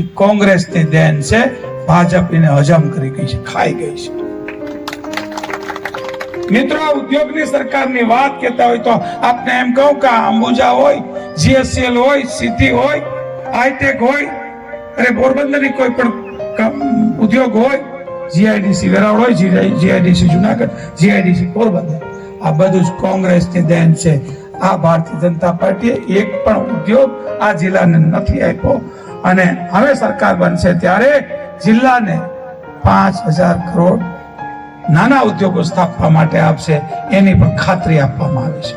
એ કોંગ્રેસની દેન છે ભાજપ એને હજમ કરી ગઈ છે, ખાઈ ગઈ છે. મિત્રો ઉદ્યોગની સરકારની વાત કહેતા હોય તો આપને એમ કહું કે અંબુજા હોય જીએસસીએલ હોય સિટી હોય, હાઈટેક હોય, અરે પોરબંદરની કોઈ પણ ઉદ્યોગ હોય, જીઆઈડીસી વેરાવળ હોય જીઆઈડીસી જુનાગઢ, જીઆઈડીસી પોરબંદર, આ બધું જ કોંગ્રેસની દેન છે. આ ભારતીય જનતા પાર્ટીએ એક પણ ઉદ્યોગ આ જિલ્લાને નથી આપ્યો. અને હવે સરકાર બનશે ત્યારે જિલ્લાને પાંચ હજાર કરોડ નાના ઉદ્યોગો સ્થાપવા માટે આપશે, એની પણ ખાતરી આપવામાં આવી છે.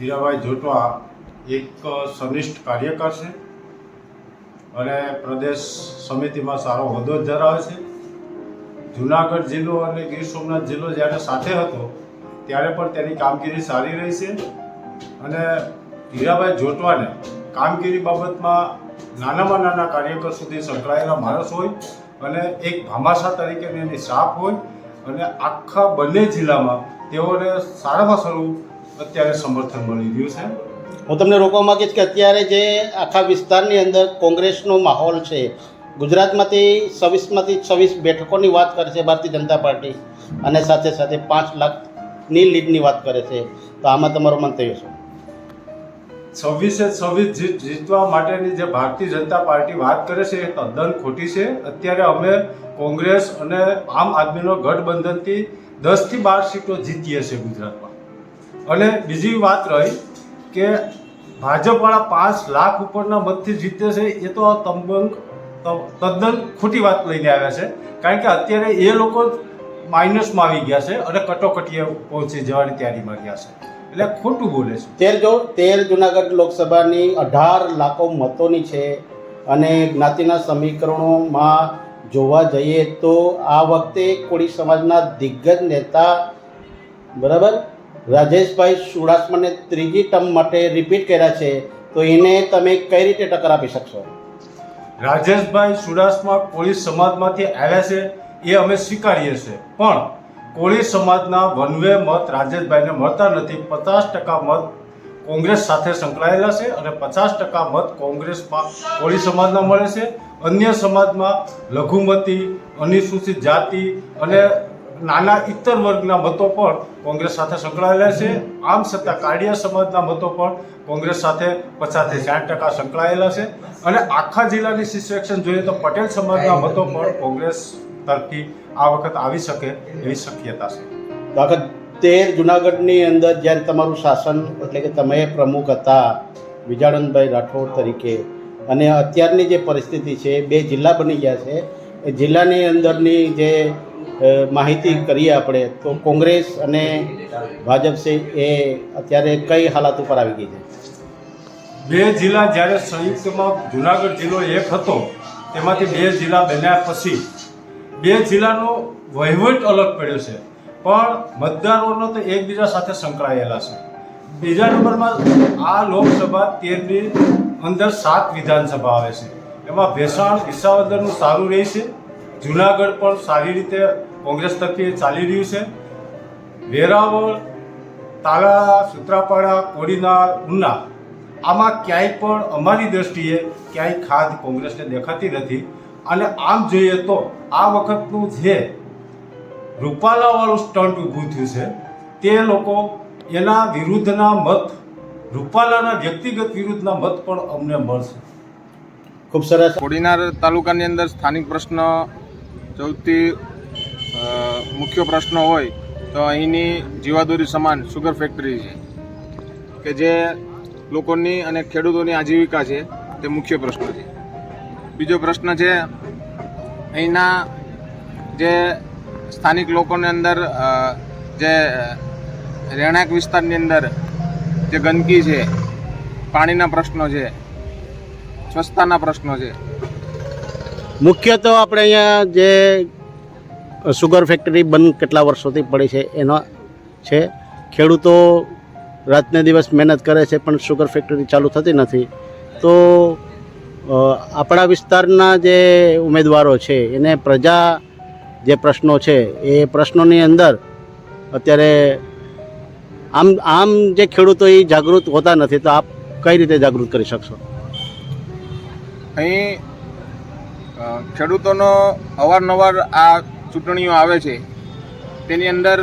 હીરાભાઈ જોટવા એક સનિષ્ઠ કાર્યકર છે અને પ્રદેશ સમિતિમાં સારો હોદ્દો ધરાવે છે. જુનાગઢ જિલ્લો અને ગીર સોમનાથ જિલ્લો જ્યારે સાથે હતો, ત્યારે પણ તેની કામગીરી સારી રહી છે. અને હીરાભાઈ જોટવાને કામગીરી બાબતમાં નાનામાં નાના કાર્યકર સુધી સંકળાયેલા માણસ હોય અને એક ભામાસા તરીકેની એની સાફ હોય અને આખા બંને જિલ્લામાં તેઓને સારામાં સારું અત્યારે સમર્થન મળી રહ્યું છે. હું તમને રોકવા માંગીશ કે અત્યારે જે આખા વિસ્તારની અંદર કોંગ્રેસનો માહોલ છે ગુજરાતમાંથી છવ્વીસમાંથી છવ્વીસ બેઠકોની વાત કરે છે ભારતીય જનતા પાર્ટી અને સાથે સાથે પાંચ લાખની લીડની વાત કરે છે. તો આમાં તમારો મંતવ્ય શું છવ્વીસે છવ્વીસ જીત જીતવા માટેની જે ભારતીય જનતા પાર્ટી વાત કરે છે એ તદ્દન ખોટી છે. અત્યારે અમે કોંગ્રેસ અને આમ આદમીનો ગઠબંધનથી દસથી બાર સીટો જીતીએ છીએ ગુજરાતમાં. અને બીજી વાત રહી કે ભાજપવાળા પાંચ લાખ ઉપરના મતથી જીતે છે એ તો તંબંગ તદ્દન ખોટી વાત લઈને આવ્યા છે. કારણ કે અત્યારે એ લોકો માઇનસમાં આવી ગયા છે અને કટોકટીએ પહોંચી જવાની તૈયારીમાં ગયા છે. એટલે ખોટું બોલે છે. તેર જો, તેર જુનાગઢ લોકસભાની અઢાર લાખો મતોની છે અને જ્ઞાતિના સમીકરણોમાં જોવા જઈએ તો આ વખતે કોળી સમાજના દિગ્ગજ નેતા બરાબર? રાજેશભાઈ ચુડાસમાને ત્રીજી ટર્મ માટે રિપીટ કર્યા છે. તો એને તમે કઈ રીતે ટક્કર આપી શકશો? રાજેશભાઈ ચુડાસમા કોળી સમાજમાંથી આવ્યા છે, એ અમે સ્વીકારીએ છીએ. પણ કોળી સમાજના વનવે મત રાજેશભાઈને મળતા નથી. પચાસ ટકા મત કોંગ્રેસ સાથે સંકળાયેલા છે અને પચાસ ટકા મત કોંગ્રેસમાં કોળી સમાજના મળે છે. અન્ય સમાજમાં લઘુમતી, અનુસૂચિત જાતિ અને નાના ઇતર વર્ગના મતો પણ કોંગ્રેસ સાથે સંકળાયેલા છે. આમ છતાં કાળિયા સમાજના મતો પણ કોંગ્રેસ સાથે પચાસથી સાઠ ટકા સંકળાયેલા છે. અને આખા જિલ્લાની સિચ્યુએશન જોઈએ તો પટેલ સમાજના મતો પણ કોંગ્રેસ તરફથી આ વખત આવી શકે એવી શક્યતા છે. વખત તેર જુનાગઢની અંદર જ્યારે તમારું શાસન એટલે કે તમે પ્રમુખ હતા વિજાણંદભાઈ રાઠોડ તરીકે, અને અત્યારની જે પરિસ્થિતિ છે, બે જિલ્લા બની ગયા છે. એ જિલ્લાની અંદરની જે માહિતી કરીએ આપણે, તો કોંગ્રેસ અને ભાજપ છે એ અત્યારે કઈ હાલાત ઉપર આવી ગઈ છે? બે જિલ્લા જ્યારે સંયુક્તમાં જુનાગઢ જિલ્લો એક હતો, તેમાંથી બે જિલ્લા બન્યા પછી. બે જિલ્લાનો વહીવટ અલગ પડ્યો છે, પણ મતદારોનો તો એકબીજા સાથે સંકળાયેલા છે. બીજા નંબરમાં આ લોકસભા તેરની અંદર સાત વિધાનસભા આવે છે, એમાં ભેસાણ ઈસાવદરનું સારું રહે છે જુનાગઢ પણ સારી રીતે કોંગ્રેસ તરફથી ચાલી રહ્યું છે. વેરાવળ તાલા સુત્રાપાડા કોડીનાર ઉના આમાં ક્યાંય પણ અમારી દ્રષ્ટિએ ક્યાંય ખાદ કોંગ્રેસને દેખાતી નથી. અને આમ જોઈએ તો આ વખતનું જે રૂપાલાવાળું સ્ટન્ટ ઊભું થયું છે તે લોકો એના વિરુદ્ધના મત રૂપાલાના વ્યક્તિગત વિરુદ્ધના મત પણ અમને મળશે. ખૂબ સરસ. કોડીનાર તાલુકાની અંદર સ્થાનિક પ્રશ્ન સૌથી મુખ્ય પ્રશ્ન હોય તો અહીંની જીવાદોરી સમાન સુગર ફેક્ટરી છે. કે જે લોકોની અને ખેડૂતોની આજીવિકા છે, તે મુખ્ય પ્રશ્ન છે. બીજો પ્રશ્ન છે, અહીંના જે સ્થાનિક લોકોની અંદર જે રહેણાંક વિસ્તારની અંદર જે ગંદકી છે, પાણીના પ્રશ્નો છે, સ્વચ્છતાના પ્રશ્નો છે મુખ્ય તો આપણે અહીંયા જે સુગર ફેક્ટરી બંધ કેટલા વર્ષોથી પડી છે એનો છે. ખેડૂતો રાતને દિવસ મહેનત કરે છે, પણ સુગર ફેક્ટરી ચાલુ થતી નથી. તો આપણા વિસ્તારના જે ઉમેદવારો છે, એને પ્રજા જે પ્રશ્નો છે, એ પ્રશ્નોની અંદર અત્યારે આમ આમ જે ખેડૂતો એ જાગૃત હોતા નથી, તો આપ કઈ રીતે જાગૃત કરી શકશો? અહીં ખેડૂતોનો અવારનવાર આ ચૂંટણીઓ આવે છે. તેની અંદર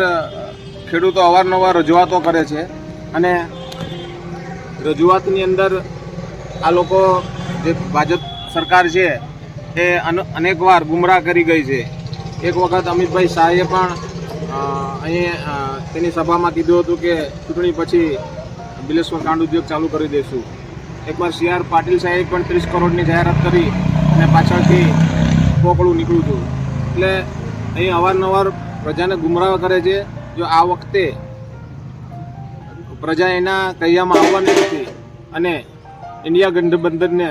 ખેડૂતો અવારનવાર રજૂઆતો કરે છે અને રજૂઆતની અંદર આ લોકો જે ભાજપ સરકાર છે એ અન- અનેકવાર ગુમરાહ કરી ગઈ છે. એક વખત અમિતભાઈ શાહે પણ અહીં તેની સભામાં કીધું હતું કે ચૂંટણી પછી બિલેશ્વર કાંડ ઉદ્યોગ ચાલુ કરી દઈશું એકવાર સી આર પાટીલ સાહેબ પણ ત્રીસ કરોડની જાહેરાત કરી. અને પાછળથી પોકળું નીકળ્યું હતું. એટલે અહીં અવારનવાર પ્રજાને ગુમરાહ કરે છે, જો આ વખતે પ્રજા એના કહ્યામાં આવવાની નથી અને ઇન્ડિયા ગઠબંધનને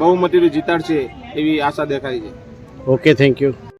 બહુમતીથી જીતાડશે એવી આશા દેખાય છે. Okay thank you